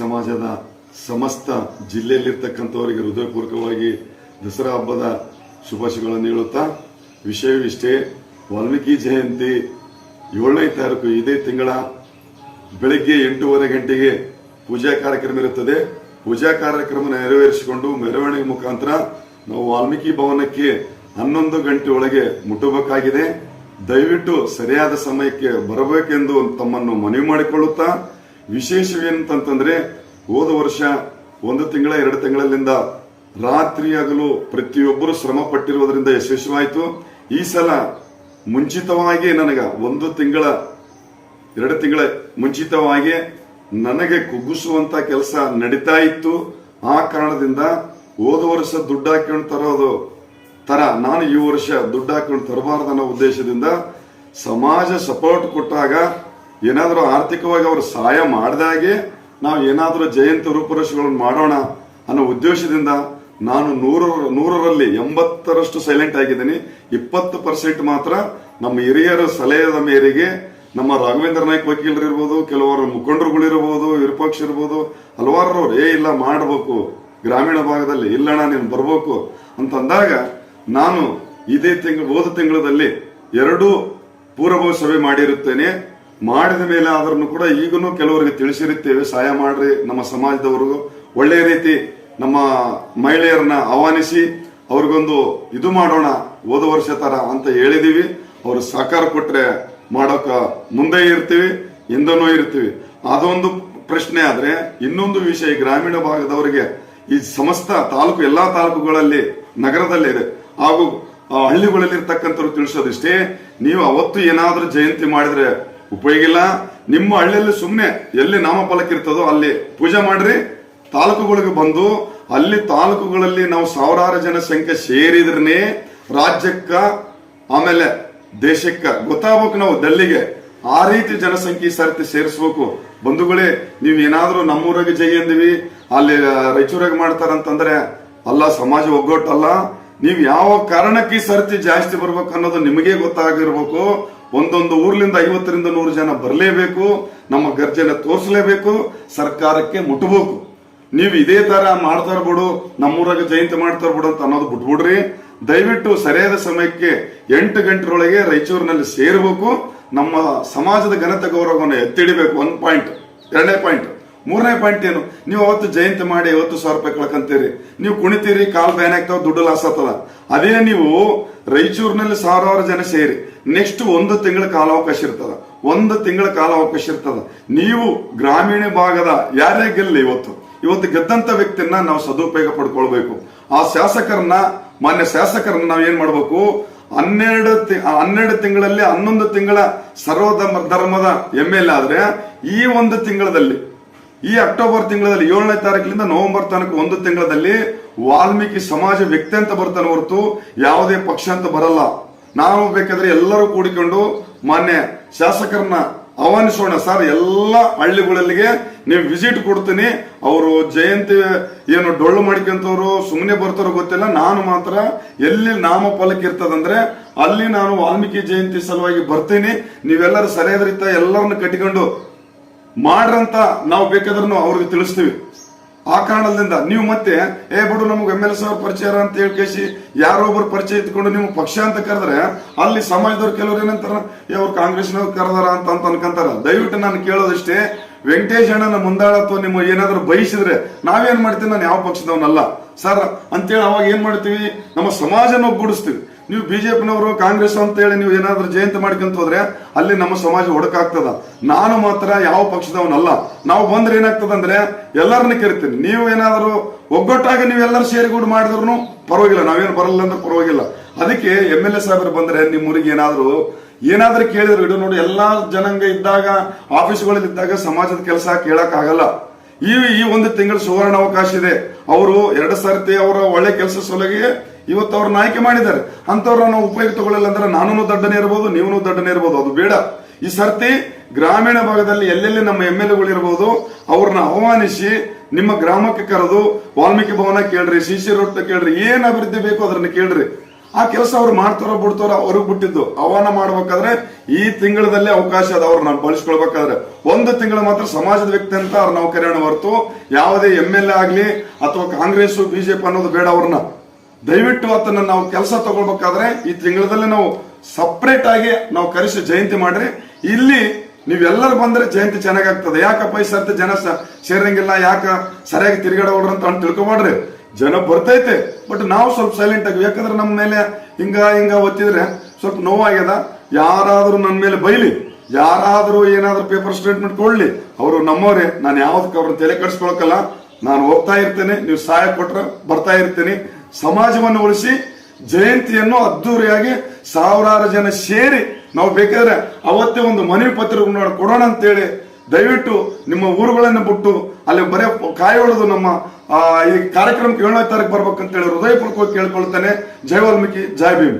ಸಮಾಜದ ಸಮಸ್ತ ಜಿಲ್ಲೆಯಲ್ಲಿರ್ತಕ್ಕಂಥವರಿಗೆ ಹೃದಯಪೂರ್ವಕವಾಗಿ ದಸರಾ ಹಬ್ಬದ ಶುಭಾಶಯಗಳನ್ನು ಹೇಳುತ್ತಾ, ವಿಷಯವಿಷ್ಟೇ, ವಾಲ್ಮೀಕಿ ಜಯಂತಿ ಏಳನೇ ತಾರೀಕು ಇದೇ ತಿಂಗಳ ಬೆಳಗ್ಗೆ ಎಂಟೂವರೆ ಗಂಟೆಗೆ ಪೂಜಾ ಕಾರ್ಯಕ್ರಮ ಇರುತ್ತದೆ. ಪೂಜಾ ಕಾರ್ಯಕ್ರಮ ನೆರವೇರಿಸಿಕೊಂಡು ಮೆರವಣಿಗೆ ಮುಖಾಂತರ ನಾವು ವಾಲ್ಮೀಕಿ ಭವನಕ್ಕೆ ಹನ್ನೊಂದು ಗಂಟೆ ಒಳಗೆ ಮುಟ್ಟಬೇಕಾಗಿದೆ. ದಯವಿಟ್ಟು ಸರಿಯಾದ ಸಮಯಕ್ಕೆ ಬರಬೇಕೆಂದು ತಮ್ಮನ್ನು ಮನವಿ ಮಾಡಿಕೊಳ್ಳುತ್ತಾ ವಿಶೇಷವೇನಂತಂದ್ರೆ ಹೋದ ವರ್ಷ ಒಂದು ತಿಂಗಳ, ಎರಡು ತಿಂಗಳಲ್ಲಿಂದ ರಾತ್ರಿ ಹಗಲು ಪ್ರತಿಯೊಬ್ಬರು ಶ್ರಮ ಪಟ್ಟಿರುವುದರಿಂದ ಯಶಸ್ವಿಯಾಯಿತು. ಈ ಸಲ ಮುಂಚಿತವಾಗಿ ನನಗೆ ಒಂದು ತಿಂಗಳ, ಎರಡು ತಿಂಗಳ ಮುಂಚಿತವಾಗಿ ನನಗೆ ಕುಗ್ಗಿಸುವಂತ ಕೆಲಸ ನಡೀತಾ ಇತ್ತು. ಆ ಕಾರಣದಿಂದ ಹೋದ ವರ್ಷ ದುಡ್ಡು ಹಾಕೊಂಡು ತರೋದು ತರ ನಾನು ಈ ವರ್ಷ ದುಡ್ಡು ಹಾಕೊಂಡು ತರಬಾರ್ದು ಅನ್ನೋ ಉದ್ದೇಶದಿಂದ ಸಮಾಜ ಸಪೋರ್ಟ್ ಕೊಟ್ಟಾಗ ಏನಾದರೂ ಆರ್ಥಿಕವಾಗಿ ಅವರು ಸಹಾಯ ಮಾಡಿದಾಗೆ ನಾವು ಏನಾದರೂ ಜಯಂತಿ ರೂಪುರೇಷೆಗಳನ್ನು ಮಾಡೋಣ ಅನ್ನೋ ಉದ್ದೇಶದಿಂದ ನಾನು ನೂರ ನೂರರಲ್ಲಿ ಎಂಬತ್ತರಷ್ಟು ಸೈಲೆಂಟ್ ಆಗಿದ್ದೀನಿ. ಇಪ್ಪತ್ತು ಪರ್ಸೆಂಟ್ ಮಾತ್ರ ನಮ್ಮ ಹಿರಿಯರ ಸಲಹೆಯ ಮೇರೆಗೆ ನಮ್ಮ ರಾಘವೇಂದ್ರ ನಾಯ್ಕ ವಕೀಲರು ಇರ್ಬೋದು, ಕೆಲವರು ಮುಖಂಡರುಗಳಿರ್ಬೋದು ವಿರುಪಾಕ್ಷ ಇರ್ಬೋದು, ಹಲವಾರು ಏ, ಇಲ್ಲ, ಮಾಡಬೇಕು. ಗ್ರಾಮೀಣ ಭಾಗದಲ್ಲಿ ಇಲ್ಲಣ್ಣ ನೀನು ಬರಬೇಕು. ಅಂತಂದಾಗ ನಾನು ಇದೇ ತಿಂಗಳು ಹೋದ ತಿಂಗಳಲ್ಲಿ ಎರಡು ಪೂರ್ವಭಾವಿ ಸಭೆ ಮಾಡಿರುತ್ತೇನೆ. ಮಾಡಿದ ಮೇಲೆ ಆದ್ರೂ ಕೂಡ ಈಗಲೂ ಕೆಲವರಿಗೆ ತಿಳಿಸಿರುತ್ತೇವೆ, ಸಹಾಯ ಮಾಡ್ರಿ ನಮ್ಮ ಸಮಾಜದವ್ರಿಗೂ. ಒಳ್ಳೆಯ ರೀತಿ ನಮ್ಮ ಮಹಿಳೆಯರನ್ನ ಆಹ್ವಾನಿಸಿ, ಅವ್ರಿಗೊಂದು ಇದು ಮಾಡೋಣ, ಹೋದ ವರ್ಷ ತರ ಅಂತ ಹೇಳಿದೀವಿ. ಅವರು ಸಹಕಾರ ಕೊಟ್ರೆ ಮಾಡೋಕ ಮುಂದೆ ಇರ್ತೀವಿ, ಹಿಂದನೂ ಇರ್ತೀವಿ. ಅದೊಂದು ಪ್ರಶ್ನೆ ಆದ್ರೆ, ಇನ್ನೊಂದು ವಿಷಯ ಗ್ರಾಮೀಣ ಭಾಗದವರಿಗೆ, ಈ ಸಮಸ್ತ ತಾಲೂಕು, ಎಲ್ಲಾ ತಾಲೂಕುಗಳಲ್ಲಿ, ನಗರದಲ್ಲೇ ಇದೆ. ಹಾಗೂ ಹಳ್ಳಿಗಳಲ್ಲಿ ಇರ್ತಕ್ಕಂಥವ್ರು ತಿಳಿಸೋದಿಷ್ಟೇ, ನೀವು ಅವತ್ತು ಏನಾದ್ರೂ ಜಯಂತಿ ಮಾಡಿದ್ರೆ ಉಪಯೋಗ ಇಲ್ಲ. ನಿಮ್ಮ ಹಳ್ಳಿಯಲ್ಲಿ ಸುಮ್ಮನೆ ಎಲ್ಲಿ ನಾಮಫಲಕ ಇರ್ತದೋ ಅಲ್ಲಿ ಪೂಜೆ ಮಾಡ್ರಿ, ತಾಲೂಕುಗಳಿಗೆ ಬಂದು ಅಲ್ಲಿ ತಾಲೂಕುಗಳಲ್ಲಿ ನಾವು ಸಾವಿರಾರು ಜನ ಸಂಖ್ಯೆ ಸೇರಿದ್ರೇ ರಾಜ್ಯಕ್ಕ, ಆಮೇಲೆ ದೇಶಕ್ಕ ಗೊತ್ತಾಗ್ಬೇಕು ನಾವು ದಲ್ಲಿಗೆ. ಆ ರೀತಿ ಜನಸಂಖ್ಯೆ ಸರ್ತಿ ಸೇರಿಸ್ಬೇಕು. ಬಂಧುಗಳೇ, ನೀವು ಏನಾದರೂ ನಮ್ಮೂರಾಗ ಜೈ ಅಂದಿವಿ, ಅಲ್ಲಿ ರಾಯಚೂರಾಗ ಮಾಡ್ತಾರಂತಂದ್ರೆ ಅಲ್ಲ, ಸಮಾಜ ಒಗ್ಗಟ್ಟಲ್ಲ ನೀವು ಯಾವ ಕಾರಣಕ್ಕೆ ಸರ್ತಿ ಜಾಸ್ತಿ ಬರ್ಬೇಕು ಅನ್ನೋದು ನಿಮಗೆ ಗೊತ್ತಾಗಿರ್ಬೇಕು. ಒಂದೊಂದು ಊರ್ಲಿಂದ ಐವತ್ತರಿಂದ ನೂರು ಜನ ಬರಲೇಬೇಕು, ನಮ್ಮ ಗರ್ಜನೆ ತೋರಿಸಲೇಬೇಕು, ಸರ್ಕಾರಕ್ಕೆ ಮುಟ್ಟಬೇಕು ನೀವು ಇದೇ ತರ ಮಾಡ್ತಾರ ಬಿಡು, ನಮ್ಮೂರಾಗ ಜಯಂತಿ ಮಾಡ್ತಾರ ಬಿಡು ಅಂತ ಅನ್ನೋದು ಬಿಟ್ಬಿಡ್ರಿ. ದಯವಿಟ್ಟು ಸರಿಯಾದ ಸಮಯಕ್ಕೆ ಎಂಟು ಗಂಟೆರೊಳಗೆ ರಾಯಚೂರಿನಲ್ಲಿ ಸೇರಬೇಕು. ನಮ್ಮ ಸಮಾಜದ ಘನತೆ ಗೌರವವನ್ನು ಎತ್ತಿಡಿಬೇಕು, ಒಂದು ಪಾಯಿಂಟ್ ಎರಡನೇ ಪಾಯಿಂಟ್ ಮೂರನೇ ಪಾಯಿಂಟ್ ಏನು? ನೀವು ಅವತ್ತು ಜಯಂತಿ ಮಾಡಿ ಐವತ್ತು ಸಾವಿರ ರೂಪಾಯಿ ಕಳ್ಕಂತೀರಿ. ನೀವು ಕುಣಿತೀರಿ, ಕಾಲ್ ಬ್ಯಾನ್ ಆಗ್ತಾವ, ದುಡ್ಡು ಲಾಸ್ ಆಗ್ತದ. ಅದೇ ನೀವು ರಾಯಚೂರಿನಲ್ಲಿ ಸಾವಿರಾರು ಜನ ಸೇರಿ ನೆಕ್ಸ್ಟ್ ಒಂದು ತಿಂಗಳ ಕಾಲಾವಕಾಶ ಇರ್ತದ. ಒಂದು ತಿಂಗಳ ಕಾಲಾವಕಾಶ ಇರ್ತದ. ನೀವು ಗ್ರಾಮೀಣ ಭಾಗದ ಯಾರೇ ಗೆಲ್ಲಿ ಇವತ್ತು ಇವತ್ತು ಗೆದ್ದಂತ ವ್ಯಕ್ತಿಯನ್ನ ನಾವು ಸದುಪಯೋಗ ಪಡ್ಕೊಳ್ಬೇಕು. ಆ ಶಾಸಕರನ್ನ, ಮಾನ್ಯ ಶಾಸಕರನ್ನ ನಾವು ಏನ್ ಮಾಡ್ಬೇಕು? ಹನ್ನೆರಡು ಹನ್ನೆರಡು ತಿಂಗಳಲ್ಲಿ ಹನ್ನೊಂದು ತಿಂಗಳ ಸರ್ವ ಧರ್ಮ- ಧರ್ಮದ ಎಂ ಎಲ್ ಆದ್ರೆ, ಈ ಒಂದು ತಿಂಗಳಲ್ಲಿ ಈ ಅಕ್ಟೋಬರ್ ತಿಂಗಳಲ್ಲಿ ಏಳನೇ ತಾರೀಕಿನಿಂದ ನವೆಂಬರ್ ತನಕ ಒಂದು ತಿಂಗಳಲ್ಲಿ ವಾಲ್ಮೀಕಿ ಸಮಾಜ ವ್ಯಕ್ತಿ ಅಂತ ಬರ್ತಾನೆ ಹೊರತು ಯಾವುದೇ ಪಕ್ಷ ಅಂತ ಬರಲ್ಲ. ನಾವು ಬೇಕಾದ್ರೆ ಎಲ್ಲರೂ ಕೂಡಿಕೊಂಡು ಮಾನ್ಯ ಶಾಸಕರನ್ನ ಆಹ್ವಾನಿಸೋಣ. ಸರ್, ಎಲ್ಲ ಹಳ್ಳಿಗಳಲ್ಲಿಗೆ ನೀವು ವಿಸಿಟ್ ಕೊಡ್ತೀನಿ. ಅವರು ಜಯಂತಿ ಏನು ಡೊಳ್ಳು ಮಾಡ್ಕೊಂತವ್ರು ಸುಮ್ಮನೆ ಬರ್ತಾರೋ ಗೊತ್ತಿಲ್ಲ. ನಾನು ಮಾತ್ರ ಎಲ್ಲಿ ನಾಮಫಲಕ ಇರ್ತದಂದ್ರೆ ಅಲ್ಲಿ ನಾನು ವಾಲ್ಮೀಕಿ ಜಯಂತಿ ಸಲುವಾಗಿ ಬರ್ತೀನಿ. ನೀವೆಲ್ಲರೂ ಸರಿಯಾದ ರೀತಿಯ ಎಲ್ಲರನ್ನು ಕಟ್ಟಿಕೊಂಡು ಮಾಡ್ರಂತ ನಾವು ಬೇಕಾದ್ರೂ ಅವ್ರಿಗೆ ತಿಳಿಸ್ತೀವಿ. ಆ ಕಾರಣದಿಂದ ನೀವು ಮತ್ತೆ, ಏ, ಬಿಡು, ನಮ್ಗೆ ಎಂ ಎಲ್ ಎಸ್ ಅವ್ರ ಪರಿಚಯ ಅಂತ ಹೇಳಿ ಕೇಸಿ ಯಾರೋ ಒಬ್ರು ಪರಿಚಯ ಇಟ್ಕೊಂಡು ನೀವು ಪಕ್ಷ ಅಂತ ಕರೆದ್ರೆ, ಅಲ್ಲಿ ಸಮಾಜದವ್ರು ಕೆಲವ್ರು ಏನಂತಾರ ಅವ್ರು ಕಾಂಗ್ರೆಸ್ನವ್ರು ಕರೆದಾರ ಅಂತ ಅಂತ ಅನ್ಕಂತಾರ. ದಯವಿಟ್ಟು ನಾನು ಕೇಳೋದಷ್ಟೇ, ವೆಂಕಟೇಶ್ ಅಣ್ಣನ ಮುಂದಾಳ ಅಥವಾ ನಿಮ್ಮ ಏನಾದ್ರು ಬಯಸಿದ್ರೆ, ನಾವೇನ್ ಮಾಡ್ತೀವಿ? ನಾನು ಯಾವ ಪಕ್ಷದವನಲ್ಲ. ಸರ್, ಅಂತೇಳಿ ಅವಾಗ ಏನ್ ಮಾಡ್ತೀವಿ? ನಮ್ಮ ಸಮಾಜನ ಒಗ್ಗೂಡಿಸ್ತೀವಿ. ನೀವು ಬಿಜೆಪಿನವರು, ಕಾಂಗ್ರೆಸ್ ಅಂತ ಹೇಳಿ ನೀವು ಏನಾದ್ರೂ ಜಯಂತಿ ಮಾಡ್ಕೊಂತ ಹೋದ್ರೆ ಅಲ್ಲಿ ನಮ್ಮ ಸಮಾಜ ಒಡಕಾಗ್ತದ. ನಾನು ಮಾತ್ರ ಯಾವ ಪಕ್ಷದವನಲ್ಲ. ನಾವು ಬಂದ್ರೆ ಏನಾಗ್ತದಂದ್ರೆ ಎಲ್ಲರನ್ನ ಕರಿತೀನಿ ನೀವು ಏನಾದ್ರು ಒಗ್ಗಟ್ಟಾಗಿ ನೀವು ಎಲ್ಲರೂ ಸೇರಿಗೂಡು ಮಾಡಿದ್ರು ಪರವಾಗಿಲ್ಲ. ನಾವೇನು ಬರಲ್ಲ ಅಂದ್ರೆ ಪರವಾಗಿಲ್ಲ. ಅದಕ್ಕೆ ಎಂ ಎಲ್ ಎ ಸಾಹೇಬರು ಬಂದ್ರೆ ನಿಮ್ಮ ಊರಿಗೆ ಏನಾದ್ರು, ಏನಾದ್ರೂ ಕೇಳಿದ್ರು ಇಡು ನೋಡಿ, ಎಲ್ಲಾ ಜನಾಂಗ ಇದ್ದಾಗ ಆಫೀಸ್ಗಳಲ್ಲಿ ಇದ್ದಾಗ ಸಮಾಜದ ಕೆಲಸ ಕೇಳಕ್ ಆಗಲ್ಲ ಈ ಈ ಒಂದು ತಿಂಗಳ ಸುವರ್ಣ ಅವಕಾಶ ಇದೆ. ಅವರು ಎರಡು ಸರ್ತಿ ಅವರ ಒಳ್ಳೆ ಕೆಲಸ ಸಲುವಾಗಿ ಇವತ್ತು ಅವ್ರನ್ನ ಆಯ್ಕೆ ಮಾಡಿದ್ದಾರೆ. ಅಂತವ್ರನ್ನ ನಾವು ಉಪಯೋಗ ತಗೊಳ್ಳಲ್ಲ ಅಂದ್ರೆ ನಾನು ದಡ್ಡನೇ ಇರ್ಬೋದು ನೀವು ದಡ್ಡನೇ ಇರ್ಬೋದು. ಅದು ಬೇಡ. ಈ ಸರ್ತಿ ಗ್ರಾಮೀಣ ಭಾಗದಲ್ಲಿ ಎಲ್ಲೆಲ್ಲಿ ನಮ್ಮ ಎಂ ಎಲ್ ಎಗಳಿರ್ಬೋದು ಅವ್ರನ್ನ ಆಹ್ವಾನಿಸಿ ನಿಮ್ಮ ಗ್ರಾಮಕ್ಕೆ ಕರೆದು ವಾಲ್ಮೀಕಿ ಭವನ ಕೇಳ್ರಿ, ಸಿ ಸಿ ರೋಡ್ ಕೇಳ್ರಿ, ಏನ್ ಅಭಿವೃದ್ಧಿ ಬೇಕು ಅದನ್ನ ಕೇಳ್ರಿ. ಆ ಕೆಲಸ ಅವ್ರು ಮಾಡ್ತಾರೋ ಬಿಡ್ತಾರೋ ಅವ್ರಿಗೆ ಬಿಟ್ಟಿದ್ದು. ಆಹ್ವಾನ ಮಾಡ್ಬೇಕಾದ್ರೆ ಈ ತಿಂಗಳದಲ್ಲೇ ಅವಕಾಶ ಅದ ಅವ್ರು ನಾವು ಬಳಸ್ಕೊಳ್ಬೇಕಾದ್ರೆ. ಒಂದು ತಿಂಗಳು ಮಾತ್ರ ಸಮಾಜದ ವ್ಯಕ್ತಿ ಅಂತ ಅವ್ರ ನಾವು ಕರೆಯೋಣ ಹೊರತು, ಯಾವುದೇ ಎಂ ಎಲ್ ಎ ಆಗ್ಲಿ ಅಥವಾ ಕಾಂಗ್ರೆಸ್ ಬಿಜೆಪಿ ಅನ್ನೋದು ಬೇಡ ಅವ್ರನ್ನ. ದಯವಿಟ್ಟು ಅದನ್ನ ನಾವು ಕೆಲಸ ತಗೊಳ್ಬೇಕಾದ್ರೆ ಈ ತಿಂಗಳದಲ್ಲಿ ನಾವು ಸಪ್ರೇಟ್ ಆಗಿ ನಾವು ಕರೆಸಿ ಜಯಂತಿ ಮಾಡ್ರಿ. ಇಲ್ಲಿ ನೀವೆಲ್ಲರೂ ಬಂದ್ರೆ ಜಯಂತಿ ಚೆನ್ನಾಗಾಗ್ತದೆ. ಯಾಕಪ್ಪ ಈ ಸರ್ತಿ ಜನ ಸೇರಂಗಿಲ್ಲ ಯಾಕ ಸರಿಯಾಗಿ ತಿರುಗಾಡೋಡ್ರ ಅಂತ ತಿಳ್ಕೊಬೇಡ್ರಿ. ಜನ ಬರ್ತೈತೆ. ಬಟ್ ನಾವು ಸ್ವಲ್ಪ ಸೈಲೆಂಟ್ ಆಗಿ ಯಾಕಂದ್ರೆ ನಮ್ಮ ಮೇಲೆ ಹಿಂಗ ಹಿಂಗ ಒತ್ತಿದ್ರೆ ಸ್ವಲ್ಪ ನೋವಾಗ್ಯದ. ಯಾರಾದ್ರೂ ನನ್ನ ಮೇಲೆ ಬೈಲಿ. ಯಾರಾದ್ರೂ ಏನಾದ್ರೂ ಪೇಪರ್ ಸ್ಟೇಟ್ಮೆಂಟ್ ಕೊಡ್ಲಿ. ಅವರು ನಮ್ಮವರೇ. ನಾನು ಯಾವ್ದಕ್ಕೆ ಅವ್ರನ್ನ ತಲೆ ಕೆಡಿಸ್ಕೊಳಕಲ್ಲ ನಾನು ಹೋಗ್ತಾ ಇರ್ತೇನೆ. ನೀವು ಸಹಾಯ ಕೊಟ್ರೆ ಬರ್ತಾ ಇರ್ತೀನಿ. ಸಮಾಜವನ್ನು ಉಳಿಸಿ ಜಯಂತಿಯನ್ನು ಅದ್ದೂರಿಯಾಗಿ ಸಾವಿರಾರು ಜನ ಸೇರಿ ನಾವು ಬೇಕಾದ್ರೆ ಅವತ್ತೇ ಒಂದು ಮನವಿ ಪತ್ರ ಕೊಡೋಣ ಅಂತೇಳಿ ದಯವಿಟ್ಟು ನಿಮ್ಮ ಊರುಗಳನ್ನು ಬಿಟ್ಟು ಅಲ್ಲಿ ಬರೇ ಕಾಯೋಳದು ನಮ್ಮ ಈ ಕಾರ್ಯಕ್ರಮಕ್ಕೆ ಏಳನೇ ತಾರೀಕು ಬರ್ಬೇಕಂತೇಳಿ ಹೃದಯಪೂರ್ವಕವಾಗಿ ಕೇಳ್ಕೊಳ್ತೇನೆ. ಜೈ ವಾಲ್ಮೀಕಿ, ಜೈ ಭೀಮ್.